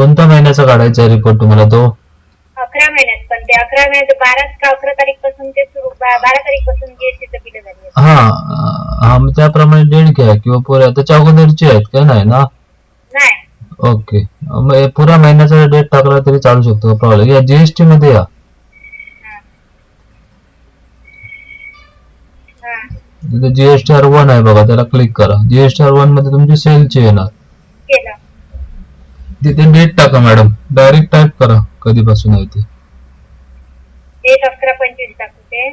कोणत्या महिन्याचा काढायचा रिपोर्ट तुम्हाला तो? अकरा महिन्यात पण ते अकरा महिन्यात बारा अकरा तारीखपासून ते सुरू बारा तारीखपासून जीएसटीचं बिल झाली. हा हा मग त्याप्रमाणे डेट घ्या किंवा पुऱ्या त्याच्या अगोदरची आहेत का नाही ना? नाही. ओके. मग हे पुरा महिन्याचा डेट टाकला तरी चालू शकतो प्रॉब्लेम या जीएसटी मध्ये या. हा. जीएसटी आर वन आहे बघा त्याला क्लिक करा. जीएसटी आर वनमध्ये तुमची सेलची येणार. केलं. तिथे डेट टाका मॅडम. डायरेक्ट टाईप करा कधीपासून आहे ते. डेट अकरा पंचवीस टाकू ते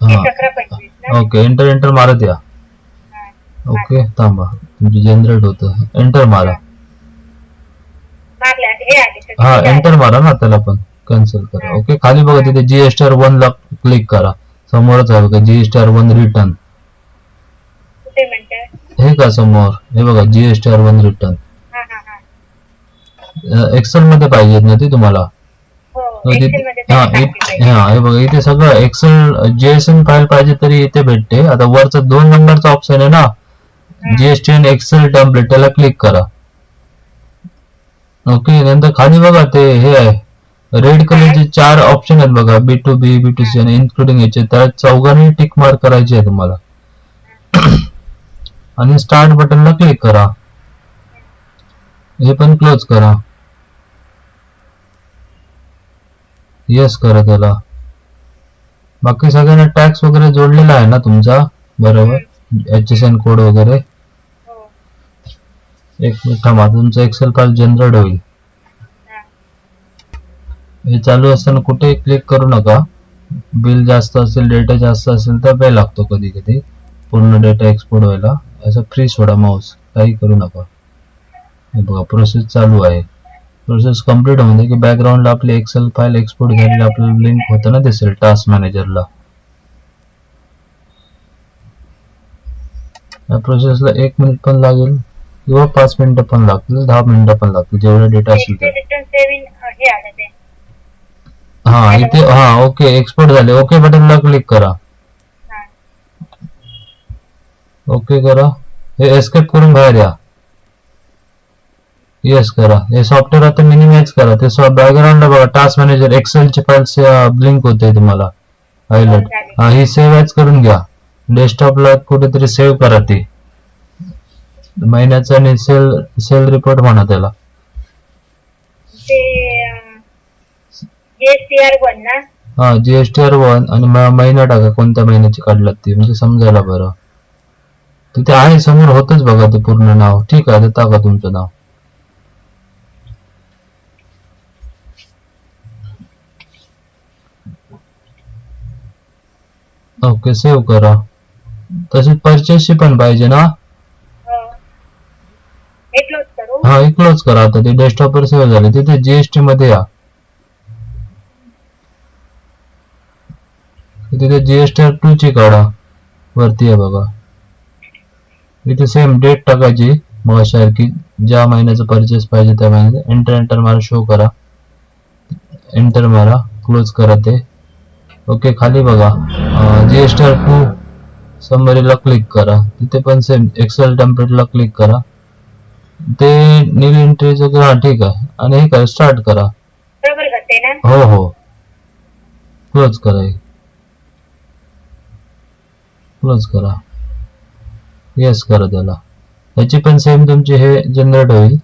तीस अकरा पंचवीस ना? ओके एंटर एंटर मारत या. हा. ओके थांबा. तुमची जनरेट होतं. एंटर मारा. हे आले. एंटर मारा ना त्याला पण. कॅन्सल करा. ओके खाली बघा तिथे जीएसटी आर वन ला क्लिक करा. समोरच आहे बघा जीएसटी आर वन रिटर्न कुठे हे का समोर? हे बघा GST R one return Excel मध्ये पाहिजेत ना ते तुम्हाला? हो हा. हा हे बघा इथे सगळं एक्सेल जेएसएन फाईल पाहिजे तरी इथे भेटते. आता वरचा दोन नंबरचा ऑप्शन आहे ना? जीएसटी आणि एक्सेल टेम्पलेट त्याला क्लिक करा. ओके नंतर खाली बघा ते हे आहे. रेड कलरचे चार ऑप्शन आहेत बघा B to B B to C आणि इन्क्लुडिंग याचे. त्या चौघांनी टिक मार्क करायची आहे तुम्हाला. आणि स्टार्ट बटनला क्लिक करा. हे पण क्लोज करा. येस करा त्याला. बाकी सगळ्यांना टॅक्स वगैरे जोडलेला आहे ना तुमचा? बरोबर? एच एस एन कोड वगैरे? हो. एक मिनिट थांबा तुमचं एक्सेल फाईल जनरेट होईल. हा. हे चालू असताना कुठेही क्लिक करू नका. बिल जास्त असेल डेटा जास्त असेल तर वेळ लागतो कधी कधी पूर्ण डेटा एक्सपोर्ट व्हायला. असं फ्री सोडा माऊस काही करू नका. हे बघा प्रोसेस चालू आहे. प्रोसेस कंप्लीट होऊन की बॅकग्राऊंडला आपली एक्सेल फाईल एक्सपोर्ट झालेली आपल्याला लिंक होतं ना दिसेल टास्क मॅनेजरला या प्रोसेसला एक मिनिट पण लागेल किंवा पाच मिनिटं पण लागतील दहा मिनिटं पण लागतील जेवढा डेटा असेल ते. हे हा इथे हा ओके एक्सपोर्ट झाले. ओके बटनला क्लिक करा. ओके करा. हे एस्केप करून बाहेर या. येस करा. हे सॉफ्टवेअर आता मिनिमाइज करा. ते बॅकग्राऊंडला बघा टास्क मॅनेजर एक्सेलचे फाईल्स ब्लिंक होते तुम्हाला. हायलाइट हा ही सेव्ह ॲज करून घ्या. डेस्कटॉपला कुठेतरी सेव्ह करा ती. महिन्याचा आणि सेल सेल रिपोर्ट म्हणा त्याला. जीएसटीआर वन हा जीएसटी आर वन आणि महिना टाका कोणत्या महिन्याची काढलात ती. म्हणजे समजायला बरं. तिथे आहे समोर होतच बघा ते पूर्ण नाव. ठीक आहे टाका तुमचं नाव. ओके सेव्ह करा. तशी परचेसची पण पाहिजे ना? हो. हे क्लोज करू. आता ते डेस्कटॉपवर सेव्ह झाले. तिथे जीएसटी मध्ये या. तिथे जीएसटी आर टू ची काढा. वरती आहे बघा. इथे सेम डेट टाकायची. मग की ज्या महिन्याचं परचेस पाहिजे त्या महिन्याचं. एंटर एंटर मारा शो करा. एंटर मारा. क्लोज करा ते. ओके खाली बघा. जीएसटी आर टू समरीला क्लिक करा. तिथे पण सेम एक्सेल टेम्पलेटला क्लिक करा. ते नील एंट्रीचं हा, ठीक आहे. आणि हे करा स्टार्ट करा. हो हो. क्लोज करा क्लोज करा. येस करा त्याला. याची पण सेम तुमची हे जनरेट होईल.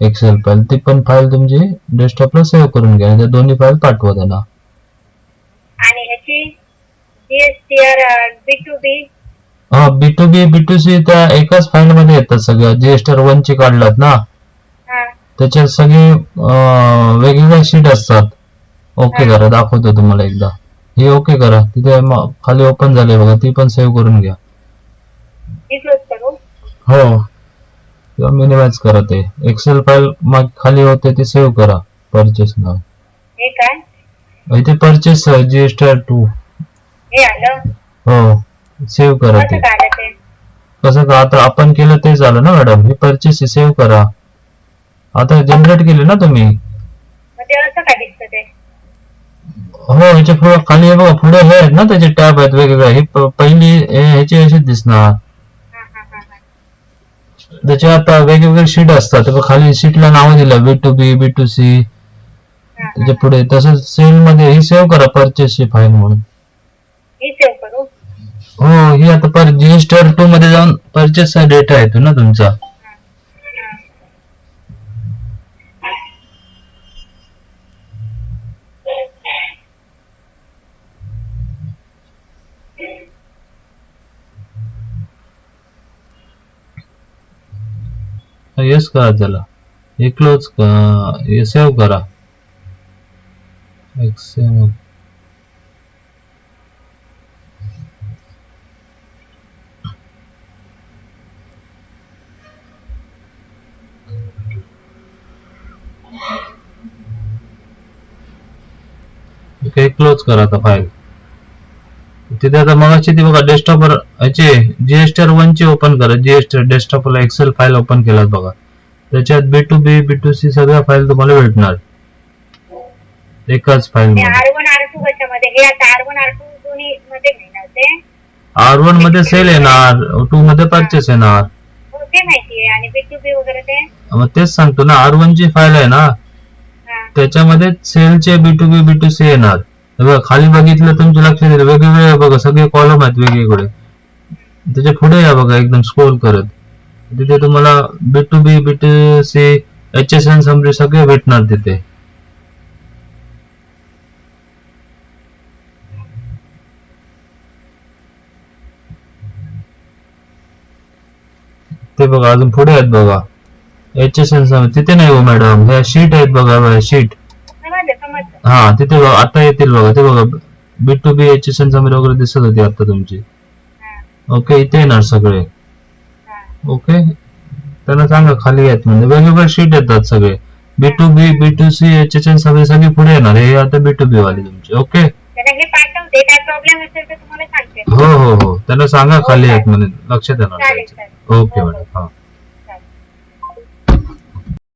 एक्सेल फाईल ती पण फाईल तुमची डेस्कटॉपला सेव्ह करून घ्या. त्या दोन्ही फाईल पाठवा ह्याची जीएसटीआर बी टू बी हा B to B B to C त्या एकाच फाईल मध्ये येतात सगळ्या. जीएसटी वन ची काढलात ना? हा. त्याच्यात सगळे अं, वेगवेगळ्या शीट असतात. ओके करा दाखवतो तुम्हाला एकदा. हे ओके करा. तिथे म- खाली ओपन झाले बघा ती पण सेव्ह करून घ्या. हे क्लोज करू हो. किंवा मिनिमाइज करा ते. एक्सेल फाईल मग खाली होते ती सेव्ह करा. परचेस नाव हे काय? इथे परचेस जीएसटी आर टू हे आलं. हो सेव्ह करा ते. कसं का आता आपण केलं ते झालं ना मॅडम हे परचेस सेव्ह करा. आता जनरेट केले ना तुम्ही? मग ते असं काय दिसतं ते? हो याच्यापुढे खाली हे बघा पुढे हे आहेत ना त्याचे टॅब आहेत वेगवेगळे. ही प- पहिली हे- ह्याची अशीच दिसणार. हा हा हा हा. त्याचे आता वेगवेगळे शीट असतात. खाली शीटला नाव दिलं B to B B to C हा, त्याच्या पुढे तसंच सेल मध्ये ही सेव्ह करा परचेस ची फाईल म्हणून. सेव्ह करू हो हे आता पर रजिस्टर टू मध्ये जाऊन परचेस डेटा येतो ना तुमचा. येस करा त्याला? हे क्लोज हे सेव्ह करा. XML. हे क्लोज करा आता फाईल तिथे आता मगाची ती बघा डेस्कटॉपवर याचे जीएसटीआर वन ची ओपन करा. जीएसटीआर डेस्कटॉपला एक्सेल फाईल ओपन केलात बघा. त्याच्यात B to B B to C सगळ्या फाईल तुम्हाला भेटणार. एकाच फाईल आर वनमध्ये सेल येणार. टू मध्ये परचेस येणार. हो ते माहिती आहे. आणि बी टू बी वगैरे ते? मग तेच सांगतो ना आर वन ची फाईल आहे ना. त्याच्यामध्ये सेलचे B to B B to C येणार. बघा खाली बघितलं तुमच्या लक्षात येईल. वेगवेगळे बघा सगळे कॉलम आहेत वेगवेगळे. त्याच्या पुढे या बघा एकदम स्क्रोल करत. तिथे तुम्हाला B to B B to C H S N summary सगळे भेटणार तिथे. ते बघा अजून पुढे आहेत बघा. एच एस तिथे नाही हो मॅडम ह्या शीट आहेत बघा शीट हा तिथे बघा आता येतील बघा. ते बघा B to B H S N summary वगैरे दिसत होती आता तुमची. हा. ओके इथे येणार सगळे. हा. ओके त्यांना सांगा खाली आहेत म्हणजे वेगवेगळे शीट येतात सगळे. B to B B to C H H N सगळे सगळे पुढे येणार. हे आता बी टू बी वाले तुमचे. ओके हे हो हो हो. त्यांना सांगा खाली आहेत म्हणजे लक्षात येणार ओके हो, हो. मॅडम हा.